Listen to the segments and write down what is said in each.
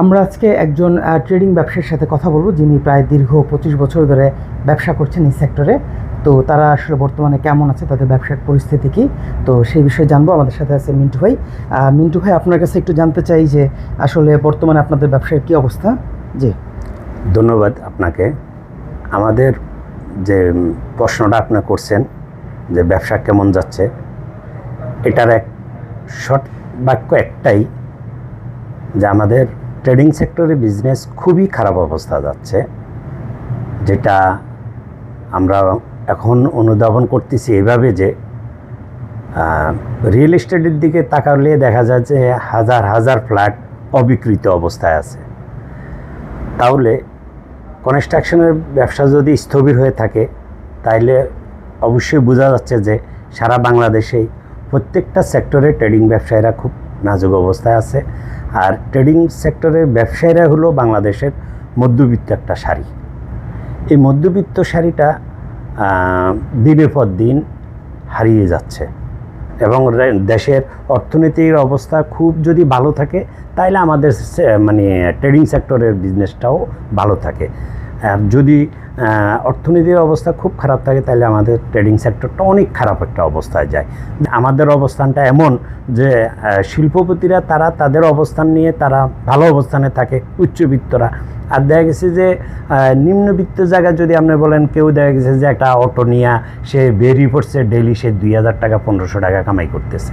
আমরা আজকে একজন ট্রেডিং ব্যবসায়ীর সাথে কথা বলব, যিনি প্রায় দীর্ঘ পঁচিশ বছর ধরে ব্যবসা করছেন এই সেক্টরে তো তারা আসলে বর্তমানে কেমন আছে, তাদের ব্যবসার পরিস্থিতি কী? তো সেই বিষয়ে জানব। আমাদের সাথে আছে মিন্টু ভাই। মিন্টু ভাই, আপনার কাছে একটু জানতে চাই যে, আসলে বর্তমানে আপনাদের ব্যবসার কী অবস্থা? জি। ধন্যবাদ আপনাকে। আমাদের যে প্রশ্নটা আপনি করছেন, যে ব্যবসা কেমন যাচ্ছে, এটার এক শর্ট বাক্য একটাই, যে আমাদের ট্রেডিং সেক্টরে বিজনেস খুবই খারাপ অবস্থা যাচ্ছে, যেটা আমরা এখন অনুধাবন করতেছি এভাবে যে রিয়েল এস্টেটের দিকে তাকালে দেখা যায় যে হাজার হাজার ফ্ল্যাট অবিকৃত অবস্থায় আছে। তাহলে কনস্ট্রাকশনের ব্যবসা যদি স্থবির হয়ে থাকে, তাইলে অবশ্যই বোঝা যাচ্ছে যে সারা বাংলাদেশেই প্রত্যেকটা সেক্টরে ট্রেডিং ব্যবসায়ীরা খুব নাজুক অবস্থায় আছে। আর ট্রেডিং সেক্টরের ব্যবসায়ীরা হলো বাংলাদেশের মধ্যবিত্ত একটা শাড়ি এই মধ্যবিত্ত শাড়িটা দিনের পর দিন হারিয়ে যাচ্ছে এবং দেশের অর্থনীতির অবস্থা খুব যদি ভালো থাকে তাহলে আমাদের মানে ট্রেডিং সেক্টরের বিজনেসটাও ভালো থাকে। আর যদি অর্থনীতির অবস্থা খুব খারাপ থাকে তাহলে আমাদের ট্রেডিং সেক্টরটা অনেক খারাপ একটা অবস্থায় যায়। আমাদের অবস্থানটা এমন যে শিল্পপতিরা তারা তাদের অবস্থান নিয়ে তারা ভালো অবস্থানে থাকে, উচ্চবিত্তরা। আর দেখা গেছে যে নিম্নবিত্ত জায়গায় যদি আপনি বলেন, কেউ দেখা গেছে যে একটা অটো নিয়ে সে বেরিয়ে পড়ছে ডেলি সে দুই হাজার টাকা, পনেরোশো টাকা কামাই করতেছে।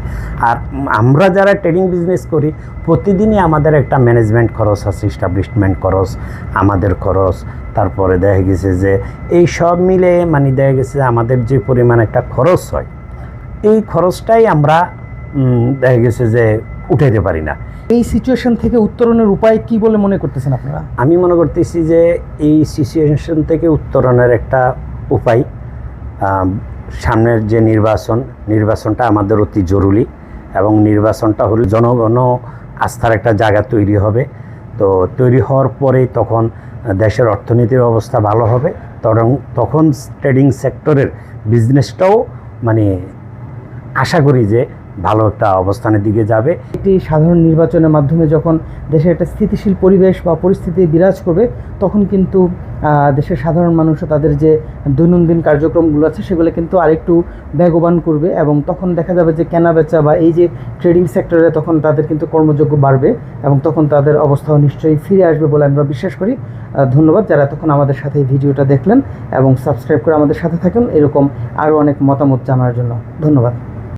আর আমরা যারা ট্রেডিং বিজনেস করি, প্রতিদিনই আমাদের একটা ম্যানেজমেন্ট খরচ আছে ইস্টাবলিশমেন্ট খরচ, আমাদের খরচ, তারপরে দেখা গেছে যে এই সব মিলে মানে দেখা গেছে যে আমাদের যে পরিমাণ একটা খরচ হয় এই খরচটাই আমরা দেখা গেছে যে উঠাইতে পারি না। এই সিচুয়েশন থেকে উত্তরণের উপায় কি বলে মনে করতেছেন আপনারা? আমি মনে করতেছি যে এই সিচুয়েশন থেকে উত্তরণের একটা উপায় সামনের যে নির্বাচন নির্বাচনটা আমাদের অতি জরুরি এবং নির্বাচনটা হলে জনগণ আস্থার একটা জায়গা তৈরি হবে। তো তৈরি হওয়ার পরেই তখন দেশের অর্থনীতির অবস্থা ভালো হবে। তখন তখন ট্রেডিং সেক্টরের বিজনেসটাও মানে আশা করি যে ভালো একটা অবস্থানের দিকে যাবে। একটি সাধারণ নির্বাচনের মাধ্যমে যখন দেশের একটা স্থিতিশীল পরিবেশ বা পরিস্থিতি বিরাজ করবে, তখন কিন্তু দেশের সাধারণ মানুষও তাদের যে দৈনন্দিন কার্যক্রমগুলো আছে, সেগুলো কিন্তু আরেকটু বেগবান করবে এবং তখন দেখা যাবে যে কেনা বেচা বা এই যে ট্রেডিং সেক্টরে তখন তাদের কিন্তু কর্মযোগ্য বাড়বে এবং তখন তাদের অবস্থাও নিশ্চয়ই ফিরে আসবে বলে আমরা বিশ্বাস করি। ধন্যবাদ যারা তখন আমাদের সাথে এই ভিডিওটা দেখলেন এবং সাবস্ক্রাইব করে আমাদের সাথে থাকুন। এরকম আরও অনেক মতামত জানার জন্য ধন্যবাদ।